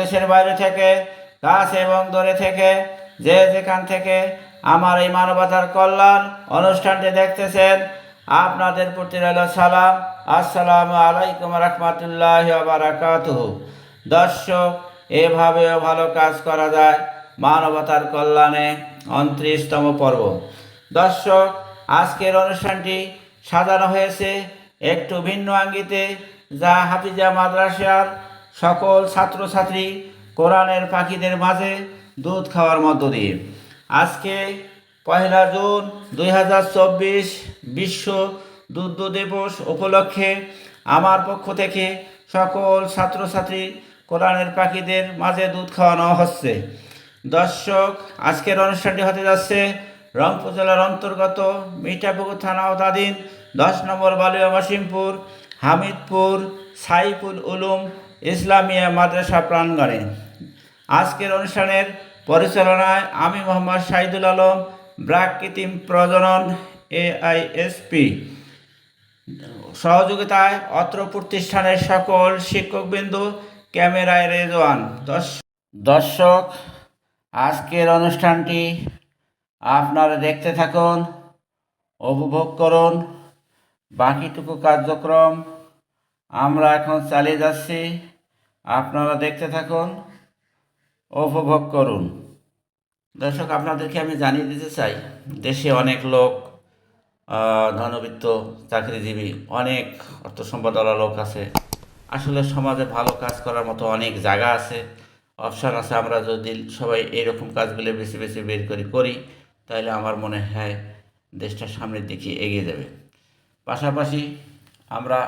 দেশের বাইরে থেকে কাছে এবং দূরে থেকে, যে যেখান থেকে আমার এই মানবতার কল্যাণ অনুষ্ঠানটি দেখতেছেন, আপনাদের প্রতি সালাম। আসসালামু আলাইকুম রহমতুল্লাহ বারাকাতুহু। দর্শক এভাবেও ভালো কাজ করা যায় মানবতার কল্যাণে উনত্রিশতম পর্ব। দর্শক, আজকের অনুষ্ঠানটি সাজানো হয়েছে একটু ভিন্ন আঙ্গিতে, যা হাফিজা মাদ্রাসার সকল ছাত্রছাত্রী কোরআনের পাখিদের মাঝে দুধ খাওয়ার মধ্য দিয়ে। আজকে পয়লা জুন দুই বিশ্ব দুধ দিবস উপলক্ষে আমার পক্ষ থেকে সকল ছাত্রছাত্রী কোরআনের পাখিদের মাঝে দুধ খাওয়ানো হচ্ছে। দর্শক, আজকের অনুষ্ঠানটি হতে যাচ্ছে রংপুর জেলার অন্তর্গত মিঠাপুকুর থানা আওতাধীন দশ নম্বর বালিয়া হামিদপুর, সাইফুল উলুম ইসলামিয়া মাদ্রাসা প্রাঙ্গণে। আজকের অনুষ্ঠানের পরিচালনায় আমি মোহাম্মদ শাহিদুল আলম ব্রাক কৃত্রিম প্রজনন এআইএসপি। সহযোগিতায় অত্র প্রতিষ্ঠানের সকল শিক্ষকবৃন্দু, ক্যামেরায় রেজওয়ান। দর্শ- দর্শক, আজকের অনুষ্ঠানটি আপনারা দেখতে থাকুন, উপভোগ করুন। বাকিটুকু কার্যক্রম আমরা এখন চালিয়ে যাচ্ছি। আপনারা দেখতে থাকুন, উপভোগ করুন। দর্শক, আপনাদেরকে আমি জানিয়ে দিতে চাই, দেশে অনেক লোক ধনবিত্ত চাকরিজীবী, অনেক অর্থ সম্পদওয়ালা লোক আছে। আসলে সমাজে ভালো কাজ করার মতো অনেক জায়গা আছে। অপশান আছে, আমরা যদি সবাই এইরকম কাজগুলো বেশি বেশি বের করে করি, তাহলে আমার মনে হয় দেশটা সামনের দিকে এগিয়ে যাবে। পাশাপাশি আমরা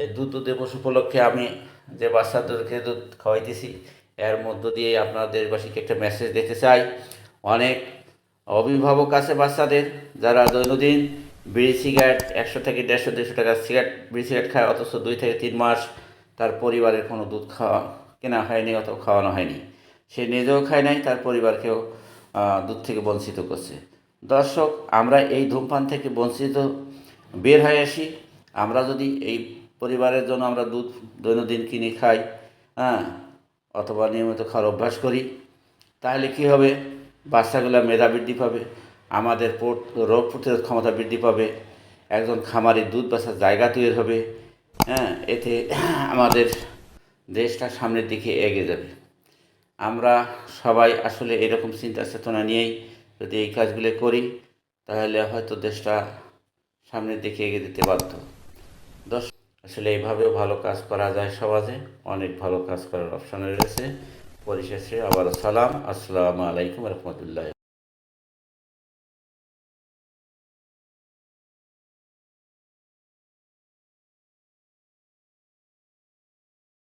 এই দুধ দিবস উপলক্ষে আমি যে বাচ্চাদেরকে দুধ খাওয়াইতেছি, এর মধ্য দিয়ে আপনার দেশবাসীকে একটা মেসেজ দিতে চাই। অনেক অভিভাবক আছে বাচ্চাদের, যারা দৈনন্দিন বিড়ি সিগারেট একশো থেকে দেড়শো দুশো টাকা সিগারেট বিড়ি সিগারেট খায়, অথচ দুই থেকে তিন মাস তার পরিবারের কোনো দুধ খাওয়া কেনা হয়নি অথবা খাওয়ানো হয়নি। সে নিজেও খায় নাই, তার পরিবারকেও দুধ থেকে বঞ্চিত করছে। দর্শক, আমরা এই ধূমপান থেকে বঞ্চিত বের হয়ে আসি। আমরা যদি এই পরিবারের জন্য আমরা দুধ দৈনন্দিন কিনে খাই হ্যাঁ অথবা নিয়মিত খাওয়ার অভ্যাস করি। তাহলে কি হবে? বাচ্চাগুলো মেধা বৃদ্ধি পাবে, আমাদের রোগ প্রতিরোধ ক্ষমতা বৃদ্ধি পাবে, একজন খামারি দুধ বেচার জায়গা তৈরি হবে হ্যাঁ এতে আমাদের দেশটা সামনের দিকে এগিয়ে যাবে। আমরা সবাই আসলে এরকম চিন্তা চেতনা নিয়েই যদি এই কাজগুলো করি, তাহলে হয়তো দেশটা সামনের দিকে এগিয়ে দিতে বাধ্য। দশ আসলে এইভাবেও ভালো কাজ করা যায় সমাজে। অনেক ভালো কাজ করার অপশন রয়েছে। পরিশেষে আবার সালাম। আসসালামু আলাইকুম রহমতুল্লাহ।